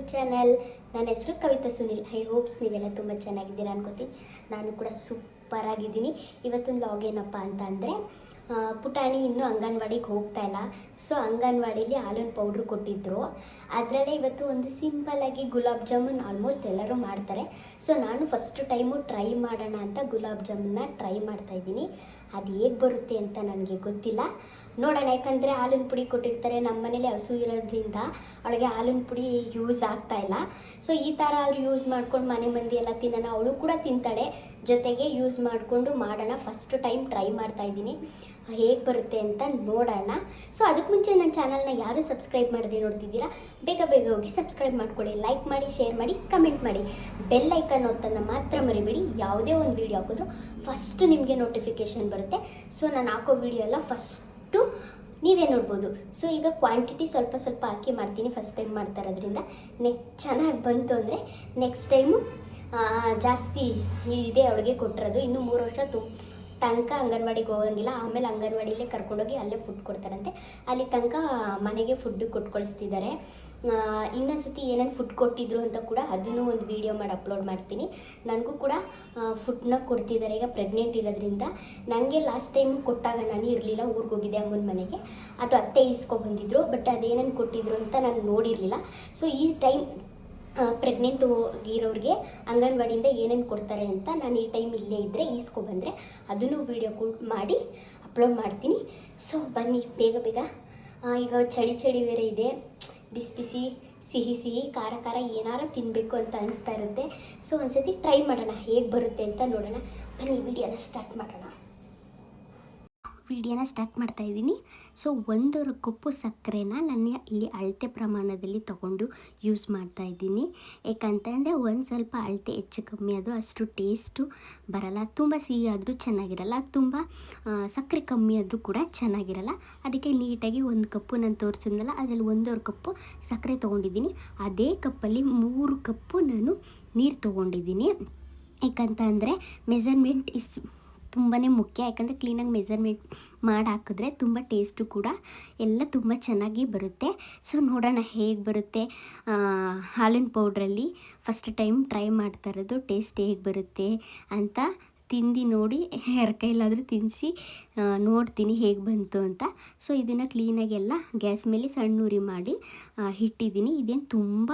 YouTube channel ನನ್ನ ಹೆಸರು Kavita Sunil. I hopes ನೀವೆಲ್ಲ ತುಂಬ ಚೆನ್ನಾಗಿದ್ದೀರಾ ಅನ್ಕೋತೀನಿ. ನಾನು ಕೂಡ ಸೂಪರ್ ಆಗಿದ್ದೀನಿ. ಇವತ್ತೊಂದು ಲಾಗ್ ಏನಪ್ಪ ಅಂತ ಅಂದರೆ ಪುಟಾಣಿ ಇನ್ನೂ ಅಂಗನವಾಡಿಗೆ ಹೋಗ್ತಾ ಇಲ್ಲ. ಸೊ ಅಂಗನವಾಡಿಲಿ ಹಾಲಿನ ಪೌಡ್ರ್ ಕೊಟ್ಟಿದ್ದರು ಅದರಲ್ಲೇ ಇವತ್ತು ಒಂದು ಸಿಂಪಲ್ಲಾಗಿ ಗುಲಾಬ್ ಜಾಮೂನ್ ಆಲ್ಮೋಸ್ಟ್ ಎಲ್ಲರೂ ಮಾಡ್ತಾರೆ. ಸೊ ನಾನು ಫಸ್ಟ್ ಟೈಮು ಟ್ರೈ ಮಾಡೋಣ ಅಂತ ಗುಲಾಬ್ ಜಾಮೂನ್ನ ಟ್ರೈ ಮಾಡ್ತಾ ಇದ್ದೀನಿ. ಅದು ಹೇಗೆ ಬರುತ್ತೆ ಅಂತ ನನಗೆ ಗೊತ್ತಿಲ್ಲ. ನೋಡೋಣ, ಯಾಕಂದರೆ ಹಾಲಿನ ಪುಡಿ ಕೊಟ್ಟಿರ್ತಾರೆ ನಮ್ಮ ಮನೇಲಿ ಹಸು ಇರೋದ್ರಿಂದ ಅವಳಿಗೆ ಹಾಲಿನ ಪುಡಿ ಯೂಸ್ ಆಗ್ತಾ ಇಲ್ಲ. ಸೊ ಈ ಥರ ಆದರೂ ಯೂಸ್ ಮಾಡ್ಕೊಂಡು ಮನೆ ಮಂದಿ ಎಲ್ಲ ತಿನ್ನೋಣ. ಅವಳು ಕೂಡ ತಿಂತಾಳೆ. ಜೊತೆಗೆ ಯೂಸ್ ಮಾಡಿಕೊಂಡು ಮಾಡೋಣ. ಫಸ್ಟ್ ಟೈಮ್ ಟ್ರೈ ಮಾಡ್ತಾ ಇದ್ದೀನಿ. ಹೇಗೆ ಬರುತ್ತೆ ಅಂತ ನೋಡೋಣ. ಸೊ ಅದಕ್ಕೆ ಮುಂಚೆ ನನ್ನ ಚಾನಲ್ನ ಯಾರು ಸಬ್ಸ್ಕ್ರೈಬ್ ಮಾಡದೆ ನೋಡ್ತಿದ್ದೀರಾ, ಬೇಗ ಬೇಗ ಹೋಗಿ ಸಬ್ಸ್ಕ್ರೈಬ್ ಮಾಡ್ಕೊಳ್ಳಿ. ಲೈಕ್ ಮಾಡಿ ಶೇರ್ ಮಾಡಿ ಕಮೆಂಟ್ ಮಾಡಿ. ಬೆಲ್ ಐಕನ್ ಒತ್ತನ್ನು ಮಾತ್ರ ಮರಿಬೇಡಿ. ಯಾವುದೇ ಒಂದು ವೀಡಿಯೋ ಹಾಕಿದ್ರು ಫಸ್ಟ್ ನಿಮಗೆ ನೋಟಿಫಿಕೇಷನ್ ಬರುತ್ತೆ. ಸೊ ನಾನು ಹಾಕೋ ವೀಡಿಯೋ ಎಲ್ಲ ಫಸ್ಟು ನೀವೇ ನೋಡ್ಬೋದು. ಸೊ ಈಗ ಕ್ವಾಂಟಿಟಿ ಸ್ವಲ್ಪ ಸ್ವಲ್ಪ ಹಾಕಿ ಮಾಡ್ತೀನಿ. ಫಸ್ಟ್ ಟೈಮ್ ಮಾಡ್ತಾ ಇರೋದ್ರಿಂದ ನೆಕ್ ಚೆನ್ನಾಗಿ ಬಂತು ಅಂದರೆ ನೆಕ್ಸ್ಟ್ ಟೈಮು ಜಾಸ್ತಿ ಇದೆ ಅವಳಿಗೆ ಕೊಟ್ಟಿರೋದು. ಇನ್ನು ಮೂರು ವರ್ಷ ತು ತನಕ ಅಂಗನವಾಡಿಗೆ ಹೋಗಂಗಿಲ್ಲ, ಆಮೇಲೆ ಅಂಗನವಾಡಿಲೇ ಕರ್ಕೊಂಡೋಗಿ ಅಲ್ಲೇ ಫುಡ್ ಕೊಡ್ತಾರಂತೆ. ಅಲ್ಲಿ ತನಕ ಮನೆಗೆ ಫುಡ್ ಕೊಟ್ಟು ಕಳಿಸ್ತಿದ್ದಾರೆ ಇನ್ನೊಂದು ಸತಿ ಏನೇನು ಫುಡ್ ಕೊಟ್ಟಿದ್ರು ಅಂತ ಕೂಡ ಅದನ್ನು ಒಂದು ವೀಡಿಯೋ ಮಾಡಿ ಅಪ್ಲೋಡ್ ಮಾಡ್ತೀನಿ. ನನಗೂ ಕೂಡ ಫುಡ್ನ ಕೊಡ್ತಿದ್ದಾರೆ. ಈಗ ಪ್ರೆಗ್ನೆಂಟ್ ಇರೋದ್ರಿಂದ ನನಗೆ ಲಾಸ್ಟ್ ಟೈಮ್ ಕೊಟ್ಟಾಗ ನಾನು ಇರಲಿಲ್ಲ, ಊರಿಗೆ ಹೋಗಿದ್ದೆ ಅಮ್ಮನ ಮನೆಗೆ. ಅದು ಅತ್ತೆ ಇಸ್ಕೊಬಂದಿದ್ರು ಬಟ್ ಅದೇನೇನು ಕೊಟ್ಟಿದ್ರು ಅಂತ ನಾನು ನೋಡಿರಲಿಲ್ಲ. ಸೊ ಈ ಟೈಮ್ ಪ್ರೆಗ್ನೆಂಟ್ ಇರೋರಿಗೆ ಅಂಗನವಾಡಿಯಿಂದ ಏನೇನು ಕೊಡ್ತಾರೆ ಅಂತ ನಾನು ಈ ಟೈಮ್ ಇಲ್ಲೇ ಇದ್ದರೆ ಈಸ್ಕೊಬಂದರೆ ಅದನ್ನು ವೀಡಿಯೋ ಮಾಡಿ ಅಪ್ಲೋಡ್ ಮಾಡ್ತೀನಿ. ಸೊ ಬನ್ನಿ, ಬೇಗ ಬೇಗ. ಈಗ ಚಳಿ ಚಳಿ ಬೇರೆ ಇದೆ. ಬಿಸಿ ಬಿಸಿ, ಸಿಹಿ ಸಿಹಿ, ಖಾರ ಖಾರ ಏನಾರು ತಿನ್ನಬೇಕು ಅಂತ ಅನಿಸ್ತಾ ಇರುತ್ತೆ. ಸೊ ಒಂದ್ಸತಿ ಟ್ರೈ ಮಾಡೋಣ, ಹೇಗೆ ಬರುತ್ತೆ ಅಂತ ನೋಡೋಣ. ಬನ್ನಿ ವಿಡಿಯೋನ ಸ್ಟಾರ್ಟ್ ಮಾಡೋಣ. ವಿಡಿಯೋನ ಸ್ಟಾರ್ಟ್ ಮಾಡ್ತಾ ಇದ್ದೀನಿ. ಸೊ ಒಂದೂವರೆ ಕಪ್ಪು ಸಕ್ಕರೆನ ನಾನು ಇಲ್ಲಿ ಅಳತೆ ಪ್ರಮಾಣದಲ್ಲಿ ತಗೊಂಡು ಯೂಸ್ ಮಾಡ್ತಾ ಇದ್ದೀನಿ. ಯಾಕಂತಂದರೆ ಒಂದು ಸ್ವಲ್ಪ ಅಳತೆ ಹೆಚ್ಚು ಕಮ್ಮಿ ಆದರೂ ಅಷ್ಟು ಟೇಸ್ಟು ಬರಲ್ಲ. ತುಂಬ ಸಿಹಿ ಆದರೂ ಚೆನ್ನಾಗಿರಲ್ಲ. ತುಂಬ ಸಕ್ಕರೆ ಕಮ್ಮಿ ಆದರೂ ಕೂಡ ಚೆನ್ನಾಗಿರಲ್ಲ. ಅದಕ್ಕೆ ನೀಟಾಗಿ ಒಂದು ಕಪ್ಪು ನಾನು ತೋರಿಸಿದ್ನಲ್ಲ, ಅದರಲ್ಲಿ ಒಂದೂವರೆ ಕಪ್ಪು ಸಕ್ಕರೆ ತೊಗೊಂಡಿದ್ದೀನಿ. ಅದೇ ಕಪ್ಪಲ್ಲಿ ಮೂರು ಕಪ್ಪು ನಾನು ನೀರು ತೊಗೊಂಡಿದ್ದೀನಿ. ಯಾಕಂತ ಅಂದರೆ ಮೆಸರ್ಮೆಂಟ್ ಇಸ್ ತುಂಬಾ ಮುಖ್ಯ, ಯಾಕಂದರೆ ಕ್ಲೀನಾಗಿ ಮೆಸರ್ಮೆಂಟ್ ಮಾಡಿ ಹಾಕಿದ್ರೆ ತುಂಬ ಟೇಸ್ಟು ಕೂಡ ಎಲ್ಲ ತುಂಬ ಚೆನ್ನಾಗಿ ಬರುತ್ತೆ. ಸೊ, ನೋಡೋಣ ಹೇಗೆ ಬರುತ್ತೆ. ಹಾಲಿನ ಪೌಡ್ರಲ್ಲಿ ಫಸ್ಟ್ ಟೈಮ್ ಟ್ರೈ ಮಾಡ್ತಾ ಇರೋದು, ಟೇಸ್ಟ್ ಹೇಗೆ ಬರುತ್ತೆ ಅಂತ ತಿಂದು ನೋಡಿ, ಯಾರ ಕೈಲಾದರೂ ತಿನ್ನಿಸಿ ನೋಡ್ತೀನಿ ಹೇಗೆ ಬಂತು ಅಂತ. ಸೊ ಇದನ್ನು ಕ್ಲೀನಾಗೆಲ್ಲ ಗ್ಯಾಸ್ ಮೇಲೆ ಸಣ್ಣ ಉರಿ ಮಾಡಿ ಇಟ್ಟಿದ್ದೀನಿ ಇದೇನು ತುಂಬ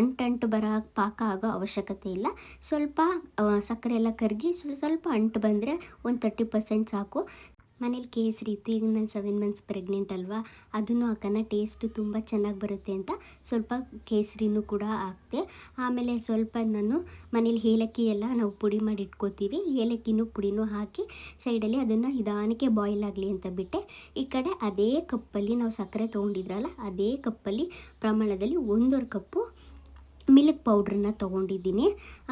ಅಂಟಂಟು ಬರೋ, ಪಾಕ ಆಗೋ ಅವಶ್ಯಕತೆ ಇಲ್ಲ. ಸ್ವಲ್ಪ ಸಕ್ಕರೆ ಎಲ್ಲ ಕರಗಿ, ಸ್ವಲ್ಪ ಅಂಟು ಬಂದರೆ ಒಂದು ತರ್ಟಿ ಪರ್ಸೆಂಟ್ ಸಾಕು. ಮನೇಲಿ ಕೇಸರಿ ಇತ್ತು ಈಗ ನಾನು ಸೆವೆನ್ ಮಂತ್ಸ್ ಪ್ರೆಗ್ನೆಂಟ್ ಅಲ್ವಾ, ಅದನ್ನು ಹಾಕೋಣ ಟೇಸ್ಟು ತುಂಬ ಚೆನ್ನಾಗಿ ಬರುತ್ತೆ ಅಂತ ಸ್ವಲ್ಪ ಕೇಸರಿನೂ ಕೂಡ ಹಾಕ್ತೆ. ಆಮೇಲೆ ಸ್ವಲ್ಪ ನಾನು ಮನೇಲಿ ಏಲಕ್ಕಿ ಎಲ್ಲ ನಾವು ಪುಡಿ ಮಾಡಿ ಇಟ್ಕೋತೀವಿ. ಏಲಕ್ಕಿನೂ ಪುಡಿನೂ ಹಾಕಿ ಸೈಡಲ್ಲಿ ಅದನ್ನು ನಿಧಾನಕ್ಕೆ ಬಾಯ್ಲ್ ಆಗಲಿ ಅಂತ ಬಿಟ್ಟೆ. ಈ ಕಡೆ ಅದೇ ಕಪ್ಪಲ್ಲಿ ನಾವು ಸಕ್ಕರೆ ತೊಗೊಂಡಿದ್ರಲ್ಲ, ಅದೇ ಕಪ್ಪಲ್ಲಿ ಪ್ರಮಾಣದಲ್ಲಿ ಒಂದೂವರೆ ಕಪ್ಪು ಮಿಲ್ಕ್ ಪೌಡ್ರನ್ನ ತೊಗೊಂಡಿದ್ದೀನಿ.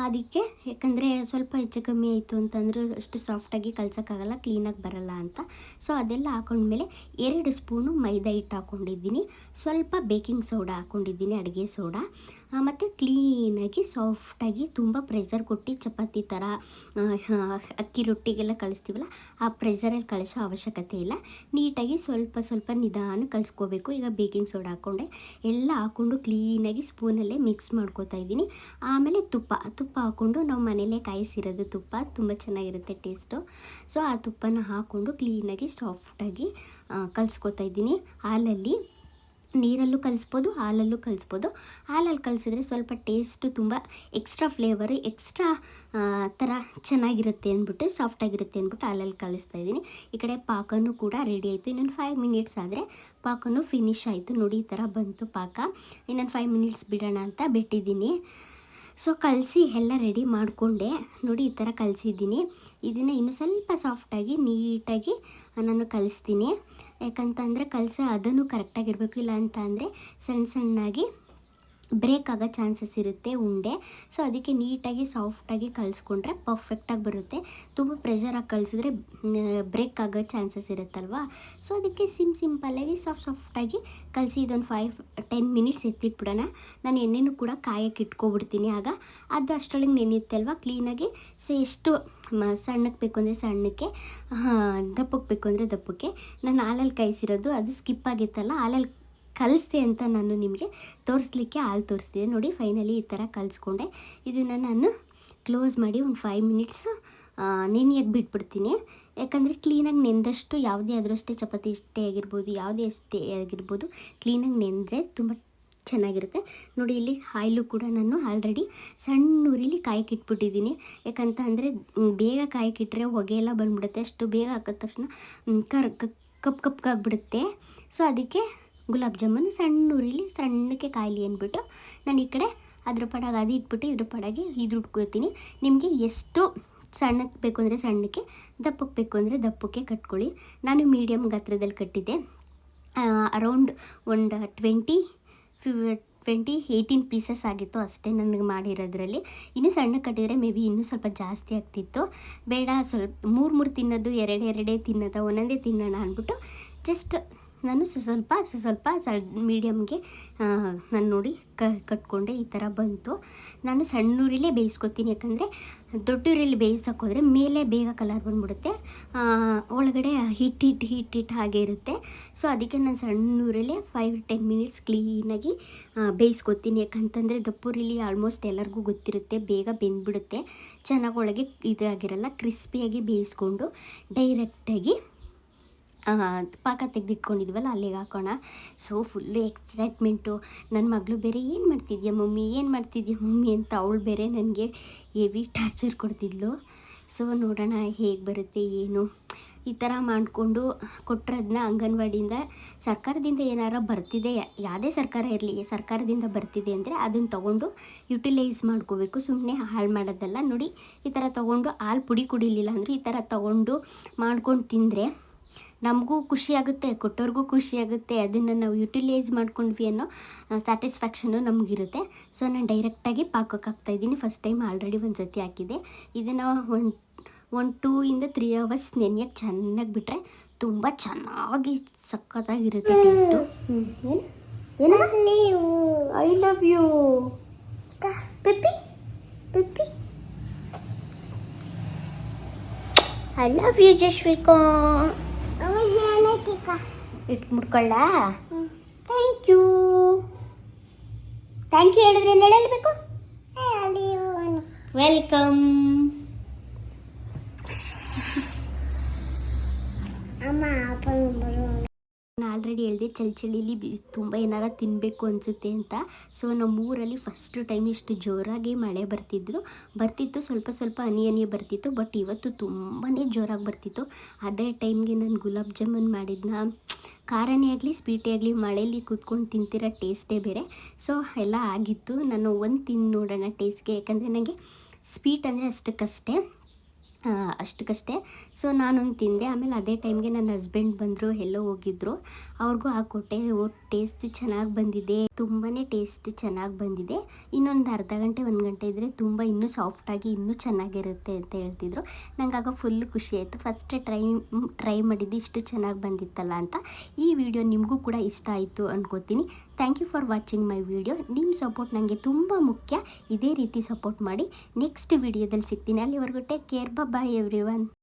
ಅದಕ್ಕೆ ಯಾಕಂದರೆ ಸ್ವಲ್ಪ ಹೆಚ್ಚು ಕಮ್ಮಿ ಆಯಿತು ಅಂತಂದರೆ ಅಷ್ಟು ಸಾಫ್ಟಾಗಿ ಕಲ್ಸೋಕ್ಕಾಗಲ್ಲ ಕ್ಲೀನಾಗಿ ಬರಲ್ಲ ಅಂತ. ಸೊ ಅದೆಲ್ಲ ಹಾಕೊಂಡ್ಮೇಲೆ ಎರಡು ಸ್ಪೂನು ಮೈದಾ ಹಿಟ್ಟು ಹಾಕ್ಕೊಂಡಿದ್ದೀನಿ ಸ್ವಲ್ಪ ಬೇಕಿಂಗ್ ಸೋಡಾ ಹಾಕ್ಕೊಂಡಿದ್ದೀನಿ ಅಡುಗೆ ಸೋಡಾ. ಮತ್ತು ಕ್ಲೀನಾಗಿ ಸಾಫ್ಟಾಗಿ ತುಂಬ ಪ್ರೆಷರ್ ಕೊಟ್ಟು ಚಪಾತಿ ಥರ ಅಕ್ಕಿ ರೊಟ್ಟಿಗೆಲ್ಲ ಕಳಿಸ್ತೀವಲ್ಲ, ಆ ಪ್ರೆಷರಲ್ಲಿ ಕಳಿಸೋ ಅವಶ್ಯಕತೆ ಇಲ್ಲ. ನೀಟಾಗಿ ಸ್ವಲ್ಪ ಸ್ವಲ್ಪ ನಿಧಾನ ಕಲಿಸ್ಕೋಬೇಕು. ಈಗ ಬೇಕಿಂಗ್ ಸೋಡಾ ಹಾಕ್ಕೊಂಡೆ ಎಲ್ಲ ಹಾಕ್ಕೊಂಡು ಕ್ಲೀನಾಗಿ ಸ್ಪೂನಲ್ಲೇ ಮಿಕ್ಸ್ ಮಾಡ್ಕೋತಾ ಇದ್ದೀನಿ. ಆಮೇಲೆ ತುಪ್ಪ ತುಪ್ಪ ಹಾಕ್ಕೊಂಡು ನಾವು ಮನೇಲೇ ಕಾಯಿಸಿರೋದು ತುಪ್ಪ ತುಂಬ ಚೆನ್ನಾಗಿರುತ್ತೆ ಟೇಸ್ಟು. ಸೊ, ಆ ತುಪ್ಪನ ಹಾಕ್ಕೊಂಡು ಕ್ಲೀನಾಗಿ ಸಾಫ್ಟಾಗಿ ಕಲಿಸ್ಕೊತಾ ಇದ್ದೀನಿ. ಹಾಲಲ್ಲಿ ನೀರಲ್ಲೂ ಕಲಿಸ್ಬೋದು, ಹಾಲಲ್ಲೂ ಕಲಿಸ್ಬೋದು. ಹಾಲಲ್ಲಿ ಕಲಿಸಿದ್ರೆ ಸ್ವಲ್ಪ ಟೇಸ್ಟು ತುಂಬ ಎಕ್ಸ್ಟ್ರಾ ಫ್ಲೇವರು ಎಕ್ಸ್ಟ್ರಾ ಥರ ಚೆನ್ನಾಗಿರುತ್ತೆ ಅಂದ್ಬಿಟ್ಟು ಸಾಫ್ಟಾಗಿರುತ್ತೆ ಅಂದ್ಬಿಟ್ಟು ಹಾಲಲ್ಲಿ ಕಲಿಸ್ತಾ ಇದ್ದೀನಿ. ಈ ಕಡೆ ಪಾಕನೂ ಕೂಡ ರೆಡಿ ಆಯಿತು. ಇನ್ನೊಂದು ಫೈವ್ ಮಿನಿಟ್ಸ್ ಆದರೆ ಪಾಕನೂ ಫಿನಿಶ್ ಆಯಿತು. ನೋಡಿ ಈ ಥರ ಬಂತು ಪಾಕ. ಇನ್ನೊಂದು ಫೈವ್ ಮಿನಿಟ್ಸ್ ಬಿಡೋಣ ಅಂತ ಬಿಟ್ಟಿದ್ದೀನಿ. ಸೊ ಕಲಸಿ ಎಲ್ಲ ರೆಡಿ ಮಾಡಿಕೊಂಡೆ. ನೋಡಿ, ಈ ಥರ ಕಲಸಿದ್ದೀನಿ. ಇದನ್ನು ಇನ್ನೂ ಸ್ವಲ್ಪ ಸಾಫ್ಟಾಗಿ ನೀಟಾಗಿ ನಾನು ಕಲಿಸ್ತೀನಿ. ಯಾಕಂತಂದರೆ ಕಲಸ ಅದನ್ನು ಕರೆಕ್ಟಾಗಿರಬೇಕು ಇಲ್ಲ ಅಂತ ಅಂದರೆ ಸಣ್ಣ ಸಣ್ಣಾಗಿ ಬ್ರೇಕ್ ಆಗೋ ಚಾನ್ಸಸ್ ಇರುತ್ತೆ ಉಂಡೆ. ಸೊ ಅದಕ್ಕೆ ನೀಟಾಗಿ ಸಾಫ್ಟಾಗಿ ಕಲಿಸ್ಕೊಂಡ್ರೆ ಪರ್ಫೆಕ್ಟಾಗಿ ಬರುತ್ತೆ. ತುಂಬ ಪ್ರೆಷರಾಗಿ ಕಲಿಸಿದ್ರೆ ಬ್ರೇಕ್ ಆಗೋ ಚಾನ್ಸಸ್ ಇರುತ್ತಲ್ವಾ? ಸೊ ಅದಕ್ಕೆ ಸಿಮ್ ಸಿಂಪಲ್ಲಾಗಿ ಸಾಫ್ಟ್ ಸಾಫ್ಟಾಗಿ ಕಲಸಿ ಇದೊಂದು ಫೈವ್ ಟೆನ್ ಮಿನಿಟ್ಸ್ ಎತ್ತಿಟ್ಬಿಡೋಣ. ನಾನು ಎಣ್ಣೆನೂ ಕೂಡ ಕಾಯಕ್ಕೆ ಇಟ್ಕೊಬಿಡ್ತೀನಿ ಆಗ. ಅದು ಅಷ್ಟರೊಳಗೆ ನೆನೆಯುತ್ತೆ ಅಲ್ವಾ? ಕ್ಲೀನಾಗಿ. ಸೊ ಎಷ್ಟು ಸಣ್ಣಕ್ಕೆ ಬೇಕು ಅಂದರೆ ಸಣ್ಣಕ್ಕೆ ದಪ್ಪಕ್ಕೆ ಬೇಕು ಅಂದರೆ ದಪ್ಪಕ್ಕೆ. ನಾನು ಹಾಲಲ್ಲಿ ಕಾಯಿಸಿರೋದು, ಅದು ಸ್ಕಿಪ್ ಆಗಿತ್ತಲ್ಲ ಹಾಲಲ್ಲಿ ಕಲಿಸ್ದೆ ಅಂತ ನಾನು ನಿಮಗೆ ತೋರಿಸ್ಲಿಕ್ಕೆ ಹಾಲು ತೋರಿಸ್ತೀನಿ ನೋಡಿ ಫೈನಲಿ ಈ ಥರ ಕಲಿಸ್ಕೊಂಡೆ. ಇದನ್ನು ನಾನು ಕ್ಲೋಸ್ ಮಾಡಿ ಒಂದು ಫೈವ್ ಮಿನಿಟ್ಸ್ ನೆನೆಯಕ್ಕೆ ಬಿಟ್ಬಿಡ್ತೀನಿ. ಯಾಕಂದರೆ ಕ್ಲೀನಾಗಿ ನೆಂದಷ್ಟು ಯಾವುದೇ ಆದರೂ ಅಷ್ಟೇ ಚಪಾತಿ ಇಷ್ಟೇ ಆಗಿರ್ಬೋದು, ಯಾವುದೇ ಅಷ್ಟೇ ಆಗಿರ್ಬೋದು ಕ್ಲೀನಾಗಿ ನೆಂದರೆ ತುಂಬ ಚೆನ್ನಾಗಿರುತ್ತೆ. ನೋಡಿ, ಇಲ್ಲಿ ಆಯಿಲು ಕೂಡ ನಾನು ಆಲ್ರೆಡಿ ಸಣ್ಣ ಉರಿಲಿ ಕಾಯಕ್ಕೆ ಇಟ್ಬಿಟ್ಟಿದ್ದೀನಿ. ಯಾಕಂತ ಅಂದರೆ ಬೇಗ ಕಾಯಕ್ಕೆ ಇಟ್ಟರೆ ಹೊಗೆ ಎಲ್ಲ ಬಂದ್ಬಿಡುತ್ತೆ. ಅಷ್ಟು ಬೇಗ ಹಾಕಿದ ತಕ್ಷಣ ಕರ್, ಕಪ್ ಕಪ್ಗಾಗ್ಬಿಡುತ್ತೆ ಸೊ ಅದಕ್ಕೆ ಗುಲಾಬ್ ಜಾಮೂನು ಸಣ್ಣ ಉರಿಲಿ ಸಣ್ಣಕ್ಕೆ ಕಾಯಿಲಿ ಅಂದ್ಬಿಟ್ಟು ನಾನು ಈ ಕಡೆ ಅದ್ರ ಪಡಾಗ ಅದು ಇಟ್ಬಿಟ್ಟು ಇದ್ರ ಪಡಾಗೆ ಇದು ಉಟ್ಕೊಳ್ತೀನಿ ನಿಮಗೆ ಎಷ್ಟು ಸಣ್ಣಕ್ಕೆ ಬೇಕು ಅಂದರೆ ಸಣ್ಣಕ್ಕೆ ದಪ್ಪಕ್ಕೆ ಬೇಕು ಅಂದರೆ ದಪ್ಪಕ್ಕೆ ಕಟ್ಕೊಳ್ಳಿ. ನಾನು ಮೀಡಿಯಮ್ ಗಾತ್ರದಲ್ಲಿ ಕಟ್ಟಿದ್ದೆ. ಅರೌಂಡ್ ಒಂದು twenty five twenty eighteen pieces ಆಗಿತ್ತು ಅಷ್ಟೇ ನನಗೆ ಮಾಡಿರೋದ್ರಲ್ಲಿ. ಇನ್ನೂ ಸಣ್ಣ ಕಟ್ಟಿದರೆ ಮೇ ಬಿ ಇನ್ನೂ ಸ್ವಲ್ಪ ಜಾಸ್ತಿ ಆಗ್ತಿತ್ತು. ಬೇಡ, ಸ್ವಲ್ಪ ಮೂರು ಮೂರು ತಿನ್ನೋದು ಎರಡೆರಡೇ ಎರಡೇ ತಿನ್ನೋದ, ಒಂದೊಂದೇ ತಿನ್ನೋಣ ಅಂದ್ಬಿಟ್ಟು ಜಸ್ಟ್ ನಾನು ಸ್ವ- ಸ್ವಲ್ಪ ಸ್ವ- ಸ್ವಲ್ಪ ಸಳ್ ಮೀಡಿಯಮ್ಗೆ ನಾನು ನೋಡಿ ಕ, ಕಟ್ಕೊಂಡೆ ಈ ಥರ ಬಂತು. ನಾನು ಸಣ್ಣೂರಿಲೇ ಬೇಯಿಸ್ಕೊತೀನಿ, ಯಾಕಂದರೆ ದೊಡ್ಡೂರಲ್ಲಿ ಬೇಯಿಸೋಕೆ ಹೋದರೆ ಮೇಲೆ ಬೇಗ ಕಲರ್ ಬಂದ್ಬಿಡುತ್ತೆ. ಒಳಗಡೆ ಹಿಟ್ ಹಿಟ್ ಹಿಟ್ ಹಿಟ್ ಹಾಗೆ ಇರುತ್ತೆ. ಸೊ ಅದಕ್ಕೆ ನಾನು ಸಣ್ಣೂರಲ್ಲೇ ಫೈವ್ ಟೆನ್ ಮಿನಿಟ್ಸ್ ಕ್ಲೀನಾಗಿ ಬೇಯಿಸ್ಕೊತೀನಿ. ಯಾಕಂತಂದರೆ ದಪ್ಪೂರಿಲಿ ಆಲ್ಮೋಸ್ಟ್ ಎಲ್ಲರಿಗೂ ಗೊತ್ತಿರುತ್ತೆ, ಬೇಗ ಬೆಂದ್ಬಿಡುತ್ತೆ. ಚೆನ್ನಾಗಿ ಒಳಗೆ ಇದಾಗಿರಲ್ಲ ಕ್ರಿಸ್ಪಿಯಾಗಿ ಬೇಯಿಸ್ಕೊಂಡು ಡೈರೆಕ್ಟಾಗಿ ಪಾಕ ತೆಗೆದಿಟ್ಕೊಂಡಿದ್ವಲ್ಲ, ಅಲ್ಲಿಗೆ ಹಾಕೋಣ. ಸೊ ಫುಲ್ಲು ಎಕ್ಸೈಟ್ಮೆಂಟು ನನ್ನ ಮಗಳು ಬೇರೆ ಏನು ಮಾಡ್ತಿದ್ಯಾ ಮಮ್ಮಿ? ಏನು ಮಾಡ್ತಿದ್ಯಾ ಮಮ್ಮಿ ಅಂತ ಅವಳು ಬೇರೆ ನನಗೆ ಹೆವಿ ಟಾರ್ಚರ್ ಕೊಡ್ತಿದ್ಲು. ಸೊ ನೋಡೋಣ ಹೇಗೆ ಬರುತ್ತೆ, ಏನು? ಈ ಥರ ಮಾಡಿಕೊಂಡು ಕೊಟ್ಟರದನ್ನ ಅಂಗನವಾಡಿಯಿಂದ ಸರ್ಕಾರದಿಂದ ಏನಾರ ಬರ್ತಿದೆ, ಯಾವುದೇ ಸರ್ಕಾರ ಇರಲಿ, ಸರ್ಕಾರದಿಂದ ಬರ್ತಿದೆ ಅಂದರೆ ಅದನ್ನು ತೊಗೊಂಡು ಯುಟಿಲೈಸ್ ಮಾಡ್ಕೋಬೇಕು. ಸುಮ್ಮನೆ ಹಾಳು ಮಾಡೋದಲ್ಲ. ನೋಡಿ, ಈ ಥರ ತೊಗೊಂಡು ಹಾಲು ಪುಡಿ ಕುಡಿಲಿಲ್ಲ ಅಂದರೆ ಈ ಥರ ತೊಗೊಂಡು ಮಾಡ್ಕೊಂಡು ತಿಂದರೆ ನಮಗೂ ಖುಷಿ ಆಗುತ್ತೆ ಕೊಟ್ಟವ್ರಿಗೂ ಖುಷಿ ಆಗುತ್ತೆ ಅದನ್ನು ನಾವು ಯುಟಿಲೈಸ್ ಮಾಡ್ಕೊಂಡ್ವಿ ಅನ್ನೋ ಸ್ಯಾಟಿಸ್ಫ್ಯಾಕ್ಷನು ನಮಗಿರುತ್ತೆ. ಸೊ ನಾನು ಡೈರೆಕ್ಟಾಗಿ ಪಾಕಕ್ಕೆ ಹಾಕ್ತಾಯಿದ್ದೀನಿ ಫಸ್ಟ್ ಟೈಮ್ ಆಲ್ರೆಡಿ ಒಂದು ಸತಿ ಹಾಕಿದೆ. ಇದನ್ನು ಒನ್ ಒನ್ ಟೂ ಇಂದ ತ್ರೀ ಅವರ್ಸ್ ನೆನೆಯಕ್ಕೆ ಚೆನ್ನಾಗಿ ಬಿಟ್ಟರೆ ತುಂಬ ಚೆನ್ನಾಗಿ ಸಖತ್ತಾಗಿರುತ್ತೆ ಟೇಸ್ಟು ಏನು? ಐ ಲವ್ ಯು ಪೆಪ್ಪಿ? ಪೆಪ್ಪಿ? ಐ ಲವ್ ಯು ಜಶ್ವಿಕಾ ಇಟ್ಟು ಮುಡ್ಕೊಳ್ಳ ಥ್ಯಾಂಕ್ ಯು ಥ್ಯಾಂಕ್ ಯು ಹೇಳಿದ್ರೆ ಎಲ್ಲ ಹೇಳಬೇಕು? ವೆಲ್ಕಮ್ ನಾನು ಆಲ್ರೆಡಿ ಹೇಳಿದೆ ಚಳಿ ಚಳಿಲಿ ಬಿ ತುಂಬ ಏನಾರ ತಿನ್ನಬೇಕು ಅನಿಸುತ್ತೆ ಅಂತ. ಸೊ ನಮ್ಮ ಊರಲ್ಲಿ ಫಸ್ಟ್ ಟೈಮ್ ಇಷ್ಟು ಜೋರಾಗಿ ಮಳೆ ಬರ್ತಿದ್ರು. ಬರ್ತಿತ್ತು ಸ್ವಲ್ಪ ಸ್ವಲ್ಪ ಹನಿ ಹನಿ ಬರ್ತಿತ್ತು ಬಟ್ ಇವತ್ತು ತುಂಬಾ ಜೋರಾಗಿ ಬರ್ತಿತ್ತು. ಅದೇ ಟೈಮ್ಗೆ ನಾನು ಗುಲಾಬ್ ಜಾಮೂನ್ ಮಾಡಿದ್ನ. ಖಾರನೇ ಆಗಲಿ, ಸ್ವೀಟೇ ಆಗಲಿ ಮಳೆಯಲ್ಲಿ ಕೂತ್ಕೊಂಡು ತಿಂತಿರೋ ಟೇಸ್ಟೇ ಬೇರೆ. ಸೊ, ಎಲ್ಲ ಆಗಿತ್ತು. ನಾನು ಒಂದು ತಿಂದು ನೋಡೋಣ ಟೇಸ್ಟ್ಗೆ. ಯಾಕಂದರೆ ನನಗೆ ಸ್ವೀಟ್ ಅಂದರೆ ಅಷ್ಟಕ್ಕಷ್ಟೇ. ಅಷ್ಟಕ್ಕಷ್ಟೇ. ಸೊ ನಾನೊಂದು ತಿಂದೆ. ಆಮೇಲೆ ಅದೇ ಟೈಮ್ಗೆ ನನ್ನ ಹಸ್ಬೆಂಡ್ ಬಂದರು, ಎಲ್ಲೋ ಹೋಗಿದ್ರು. ಅವ್ರಿಗೂ ಹಾಕೊಟ್ಟೆ ಓ ಟೇಸ್ಟ್ ಚೆನ್ನಾಗಿ ಬಂದಿದೆ. ತುಂಬಾ ಟೇಸ್ಟ್ ಚೆನ್ನಾಗಿ ಬಂದಿದೆ. ಇನ್ನೊಂದು ಅರ್ಧ ಗಂಟೆ, ಒಂದು ಗಂಟೆ ಇದ್ದರೆ ತುಂಬ ಇನ್ನೂ ಸಾಫ್ಟಾಗಿ ಇನ್ನೂ ಚೆನ್ನಾಗಿರುತ್ತೆ ಅಂತ ಹೇಳ್ತಿದ್ರು. ನಂಗೆ ಆಗ ಫುಲ್ ಖುಷಿ ಆಯಿತು. ಫಸ್ಟ್ ಟ್ರೈ ಟ್ರೈ ಮಾಡಿದ್ದು ಇಷ್ಟು ಚೆನ್ನಾಗಿ ಬಂದಿತ್ತಲ್ಲ ಅಂತ. ಈ ವಿಡಿಯೋ ನಿಮಗೂ ಕೂಡ ಇಷ್ಟ ಆಯಿತು ಅಂದ್ಕೋತೀನಿ thank you for watching my video ನಿಮ್ಮ ಸಪೋರ್ಟ್ ನನಗೆ ತುಂಬ ಮುಖ್ಯ. ಇದೇ ರೀತಿ ಸಪೋರ್ಟ್ ಮಾಡಿ. ನೆಕ್ಸ್ಟ್ ವಿಡಿಯೋದಲ್ಲಿ ಸಿಗ್ತೀನಿ. ಅಲ್ಲಿವರೆಗೂ take care bye every one